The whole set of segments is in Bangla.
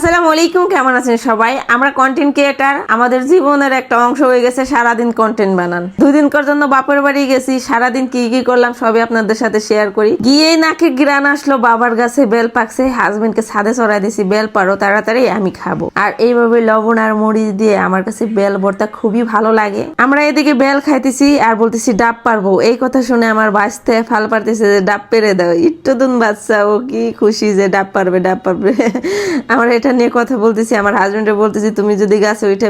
আসসালামু আলাইকুম, কেমন আছেন সবাই? আমরা কন্টেন্ট ক্রিয়েটার আমাদের জীবনের একটা অংশ হয়ে গেছে, সারাদিন কন্টেন্ট বানান। দুই দিন কর জন্য বাপের বাড়ি গেছি, সারাদিন কি কি করলাম সবই আপনাদের সাথে শেয়ার করি। গিয়েই নাকে গ্রান আসলো বাবার গাছে বেল পাকছে হাজবেন্ডকে ছাদে চড়াই দিছি, বেল পারো, তাড়াতাড়ি আমি খাব। আর এইভাবে লবণ আর মরিচ দিয়ে আমার কাছে বেল ভর্তা খুবই ভালো লাগে। আমরা এদিকে বেল খাইতেছি আর বলতেছি, ডাব পারব। এই কথা শুনে আমার বাঁচতে ফাল পারতেছে যে, ডাব পেরে দাও। একটু দুন বাচ্চা, ও কি খুশি যে, ডাব পারবে ডাব পারবে। আমার এটা নিয়ে কথা বলতেছি, আমার হাজবেন্ডে বলতেছি, তুমি যদি গাছে উঠে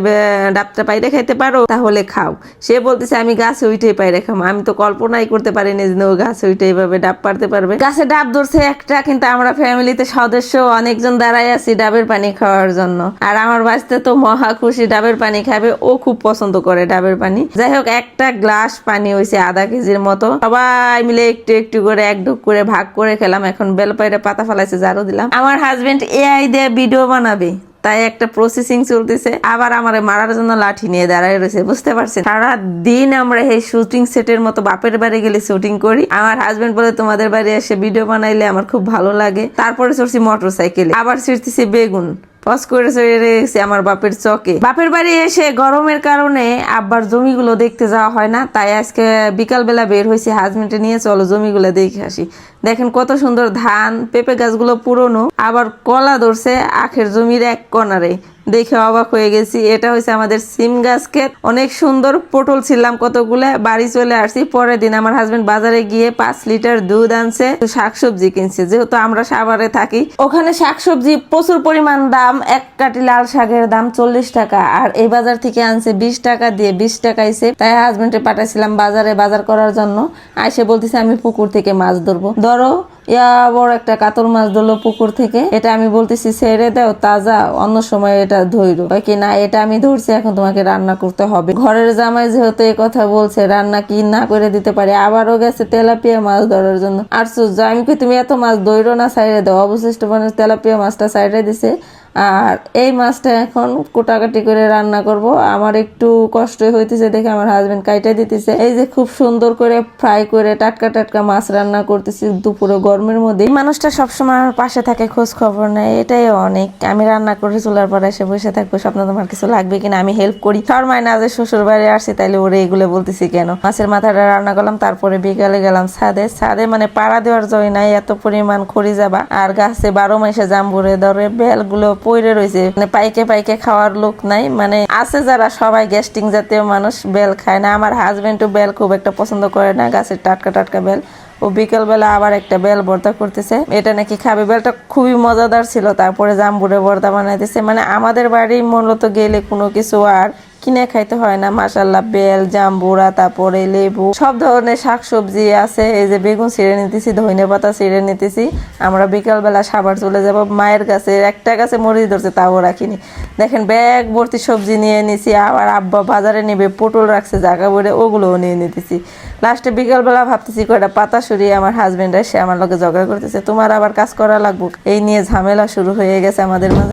ডাবটা পাইরে খাইতে পারো, তাহলে খাও। সে বলতেছে, আমি গাছে উঠে পাইরে খাব। আমি তো কল্পনাই করতে পারিনি যে ও গাছে উঠে এইভাবে ডাব পারতে পারবে। গাছে ডাব ধরছে একটা, কিন্তু আমরা ফ্যামিলিতে সদস্য, অনেকজন দাঁড়াই আছি ডাবের পানি খাওয়ার জন্য। আর আমার বাড়িতে তো মহা খুশি, ডাবের পানি খাবে। ও খুব পছন্দ করে ডাবের পানি। যাই হোক, একটা গ্লাস পানি হয়েছে আধা কেজির মতো। সবাই মিলে একটু একটু করে, এক ঢুক করে ভাগ করে খেলাম। এখন বেলপাইরে পাতা ফেলাইছে জারো দিলাম। আমার হাজবেন্ড এআই দিয়ে ভিডিও বানাবে। তাই একটা প্রসেসিং চলতেছে। আবার আমার মারার জন্য লাঠি নিয়ে দাঁড়ায় রয়েছে, বুঝতে পারছেন? সারা দিন আমরা এই শুটিং সেটের মতো বাপের বাড়ি গেলে শুটিং করি। আমার হাজবেন্ড বলে, তোমাদের বাড়ি এসে ভিডিও বানাইলে আমার খুব ভালো লাগে। তারপরে চড়ছি মোটর সাইকেলে আবার ছিঁড়তেছি বেগুন। পজ করে চলে আমার বাপের চকে। বাপের বাড়ি এসে গরমের কারণে আব্বার জমিগুলো দেখতে যাওয়া হয় না, তাই আজকে বিকালবেলা বের হয়েছে হাজবেন্ডে নিয়ে চলো জমিগুলো দেখে আসি। দেখেন কত সুন্দর ধান, পেঁপে গাছগুলো পুরনো, আবার কলা ধরছে আখের জমির এক কনারে। দেখে অবাক হয়ে গেছি। এটা হচ্ছে আমাদের সিম গাছ ক্ষেত অনেক সুন্দর পটল ছিলাম, কতগুলো বাড়ি চলে আসছি। পরের দিন আমার হাজবেন্ড বাজারে গিয়ে পাঁচ লিটার দুধ আনছে শাকসবজি কিনছে। যেহেতু আমরা সাভারে থাকি, ওখানে শাকসবজি প্রচুর পরিমাণ দাম। এক কাটি লাল শাকের দাম চল্লিশ টাকা, আর এই বাজার থেকে আনছে বিশ টাকা দিয়ে বিশ টাকাইছে তাই হাজবেন্ডে পাঠাইছিলাম বাজারে বাজার করার জন্য। আইসে বলতেছে, আমি পুকুর থেকে মাছ ধরবো। ধরো বড় একটা কাতল মাছ ধরলো পুকুর থেকে। এটা আমি বলতেছি, ছেড়ে দাও, তাজা, অন্য সময় এটা ধরো কয় কি, না, এটা আমি ধরছি, এখন তোমাকে রান্না করতে হবে। ঘরের জামাই যেহেতু এই কথা বলছে, রান্না কি না করে দিতে পারে, আবারও গেছে তেলাপিয়া মাছ ধরার জন্য। আর সূর্য আমি কি তুমি এত মাছ ধরো না সাইডে দাও। অবশিষ্ট মানে তেলাপিয়া মাছটা সাইডে দিছে। আর এই মাছটা এখন কোটাকাটি করে রান্না করব। আমার একটু কষ্ট হইতেছে দেখে আমার হাজবেন্ড কাইটা দিতেছে। এই যে খুব সুন্দর করে ফ্রাই করে টাটকা টাটকা মাছ রান্না করতেছি দুপুরে গরমের মধ্যে। মানুষটা সবসময় আমার পাশে থাকে, খোঁজ খবর নেয়, এটাই অনেক। আমি রান্না করে চুলার পর এসে বসে থাকব, স্বপ্ন তোমার কিছু লাগবে কিনা আমি হেল্প করি। শর্মায় না যে শ্বশুর বাড়ি আসছি তাইলে ওরে এগুলো বলতেছি কেন? মাছের মাথাটা রান্না করলাম, তারপরে বিকালে গেলাম ছাদে। ছাদে মানে পাড়া দেওয়ার জয় নাই, এত পরিমাণ খড়ি যাবা। আর গাছে বারো মাসে জাম্বুরে ধরে, বেলগুলো পইরে রয়েছে মানে পাইকে পাইকে খাওয়ার লোক নাই। মানে আছে যারা সবাই গ্যাস্টিং জাতীয় মানুষ, বেল খায় না। আমার হাজবেন্ডও বেল খুব একটা পছন্দ করে না, গাছের টাটকা টাটকা বেল। ও বিকেলবেলা আবার একটা বেল ভর্তা করতেছে। এটা নাকি খাবে? বেলটা খুবই মজাদার ছিল। তারপরে জাম্বুরে ভর্তা বানাইতেছে। মানে আমাদের বাড়ি মূলত গেলে কোনো কিছু আর কিনে খাইতে হয় না। মাসাল্লাহ বেল, জাম্বুরা, তারপরে লেবু, সব ধরনের শাকসবজি আছে। এই যে বেগুন ছিঁড়ে নিতেছি ধনে পাতা ছিঁড়ে নিতেছি। আমরা বিকালবেলা সাবার চলে যাব, মায়ের কাছে, একটা গাছে মরিচ ধরছে, তাও রাখিনি। দেখেন, ব্যাগ ভর্তি সবজি নিয়ে নিছি, আবার আব্বা বাজারে নেবে, পটল রাখছে জায়গা বলে ওগুলোও নিয়ে নিতেছি। লাস্টে বিকালবেলা ভাবতেছি, কয়টা পাতা সরিয়ে আমার হাজবেন্ড এসে আমার লোকে ঝগড়া করতেছে, তোমার আবার কাজ করা লাগবো? এই নিয়ে ঝামেলা শুরু হয়ে গেছে আমাদের মাঝে।